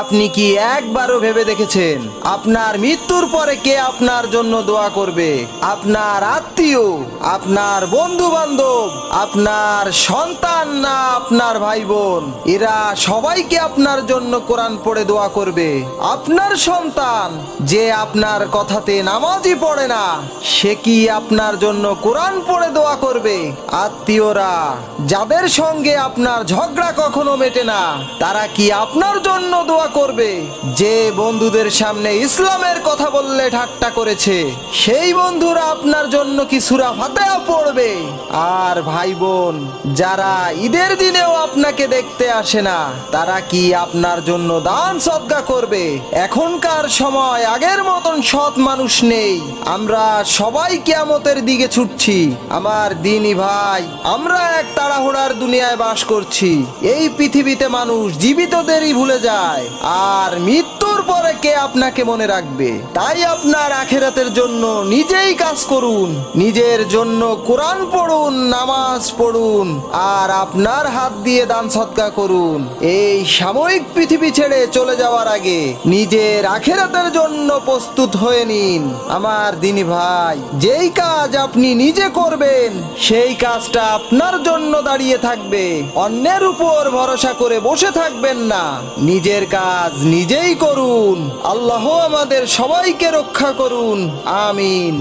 আপনি কি একবারও ভেবে দেখেছেন? আপনার মৃত্যুর পরে কে আপনার জন্য দোয়া করবে? আপনার আত্মীয়? আপনার বন্ধু বান্ধব আপনার সন্তান না আপনার ভাই বোন এরা সবাইকে আপনার জন্য কোরআন পড়ে দোয়া করবে। আপনার সন্তান যে আপনার কথাতে নামাজই পড়ে না, সে কি আপনার জন্য কোরআন পড়ে দোয়া করবে? আত্মীয়রা, যাদের সঙ্গে আপনার ঝগড়া কখনো মেটে না, তারা কি আপনার জন্য দোয়া করবে। যে বন্ধুদের সামনে ইসলামের কথা বললে ঠাট্টা করেছে, সেই বন্ধুরা আপনার জন্য কি সুরা পড়বে। আর ভাই বোন যারা ঈদের দিনেও আপনাকে দেখতে আসে না, তারা কি আপনার জন্য দান সদ্গা করবে? এখনকার সময় আগের মতন সৎ মানুষ নেই। আমরা সবাই কেয়ামতের দিকে ছুটছি। আমার দিনই ভাই, আমরা এক তাড়াহুড়ার দুনিয়ায় বাস করছি। এই পৃথিবীতে মানুষ জীবিতদেরই ভুলে যায়। আর মৃত্যুর পরে কে আপনাকে মনে রাখবে? তাই আপনার আখেরাতের জন্য নিজেই কাজ করুন। নিজের জন্য কোরআন পড়ুন, নামাজ পড়ুন, আর আপনার হাত দিয়ে দান সৎকা করুন। এই সাময়িক পৃথিবী ছেড়ে চলে যাওয়ার আগে নিজের আখেরাতের জন্য প্রস্তুত হয়ে নিন। আমার দিনী ভাই, যেই কাজ আপনি নিজে করবেন, সেই কাজটা আপনার জন্য দাঁড়িয়ে থাকবে। অন্যের উপর ভরসা করে বসে থাকবেন না। নিজের কাজ নিজেই করুন। আল্লাহ আমাদের সবাইকে রক্ষা করুন। আমিন।